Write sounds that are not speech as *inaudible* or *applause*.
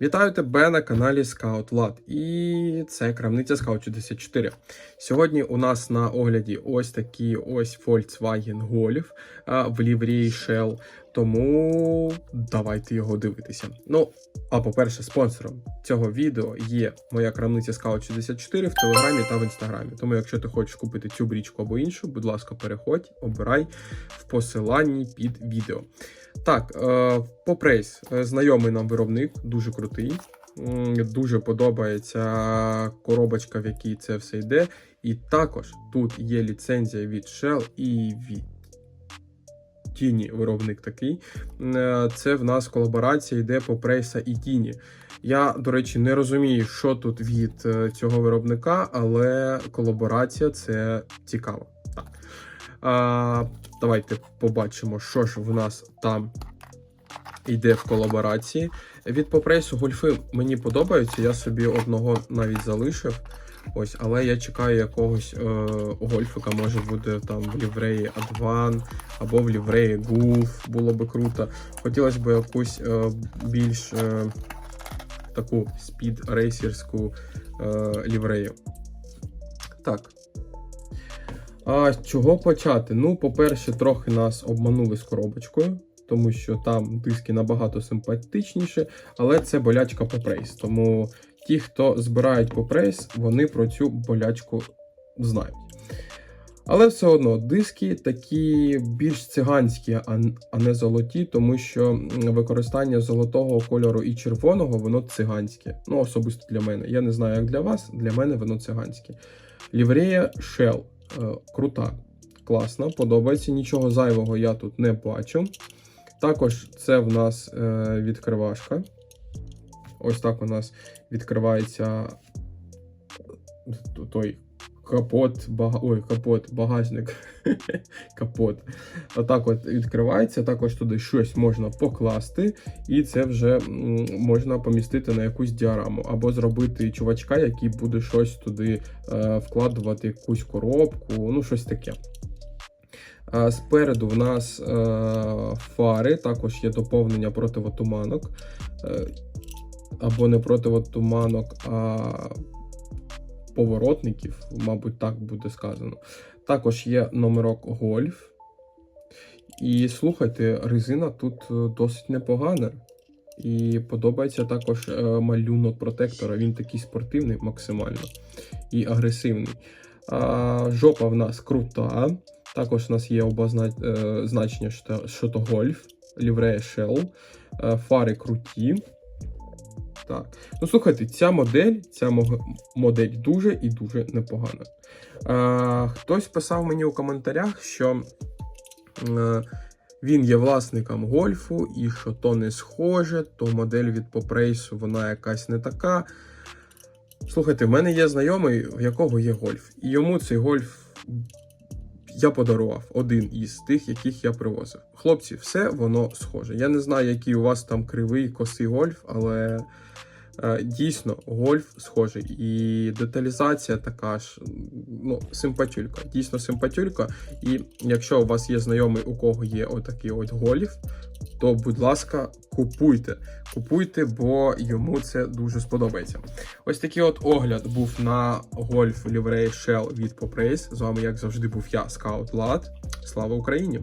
Вітаю тебе на каналі Scout Lad. І це крамниця Scout 64. Сьогодні у нас на огляді ось такий ось Volkswagen Golf в ліврії Shell. Тому давайте його дивитися. Ну, а по-перше, спонсором цього відео є моя крамниця Scout 64 в Телеграмі та в Інстаграмі. Тому, якщо ти хочеш купити цю брічку або іншу, будь ласка, переходь, обирай в посиланні під відео. Так, е, по прейс, е, знайомий нам виробник, дуже крутий. Дуже подобається коробочка, в якій це все йде. І також тут є ліцензія від Shell і від Тіні виробник такий. Е, Це в нас колаборація йде по прейса і Тіні. Я, до речі, не розумію, що тут від е, цього виробника, але колаборація це цікаво. Так. А, давайте побачимо, що ж в нас там йде в колаборації. Від попрейсу гольфи мені подобаються. Я собі одного навіть залишив. Ось, але я чекаю якогось е, гольфика, може буде там в лівреї Адван або в лівреї Гуф, було би круто. Хотілося б якусь е, більш е, таку спід-рейсерську е, ліврею. Так. А чого почати? Ну, по-перше, трохи нас обманули з коробочкою, тому що там диски набагато симпатичніші, але це болячка по прейс. Тому ті, хто збирають по прейс, вони про цю болячку знають. Але все одно диски такі більш циганські, а не золоті, тому що використання золотого кольору і червоного воно циганське. Ну, особисто для мене. Я не знаю, як для вас, для мене воно циганське. Ліврея Shell. Е, крута, класна, подобається. Нічого зайвого я тут не бачу. Також це в нас е, відкривашка. Ось так у нас відкривається той капот, бага... ой, капот, багажник. *laughs* капот. Отак от відкривається. Також туди щось можна покласти, і це вже можна помістити на якусь діараму, або зробити чувачка, який буде щось туди е, вкладувати, якусь коробку, ну щось таке. Спереду в нас е, фари, також є доповнення противотуманок. Е, або не противотуманок, а поворотників, мабуть, так буде сказано. Також є номерок гольф. І слухайте, резина тут е, досить непогана. І подобається також малюнок протектора. Він такий спортивний максимально і агресивний. А, жопа в нас крута. Також у нас є оба зна- е, значення, що то гольф, ліврея Shell, е, фари круті. Так. Ну, слухайте, ця модель, ця модель дуже і дуже непогана. Е, хтось писав мені у коментарях, що е, він є власником гольфу, і що то не схоже, то модель від попрейсу вона якась не така. Слухайте, в мене є знайомий, в якого є гольф, і йому цей гольф я подарував один із тих, яких я привозив. Хлопці, все воно схоже. Я не знаю, який у вас там кривий косий гольф, але е, дійсно гольф схожий. І деталізація така ж ну, симпатюлька. Дійсно симпатюлька. І якщо у вас є знайомий, у кого є отакий от гольф, то, будь ласка, купуйте. Купуйте, бо йому це дуже сподобається. Ось такий от огляд був на гольф Livrei Shell від Попрейс. З вами, як завжди, був я, Скаут Лад. Слава Україні!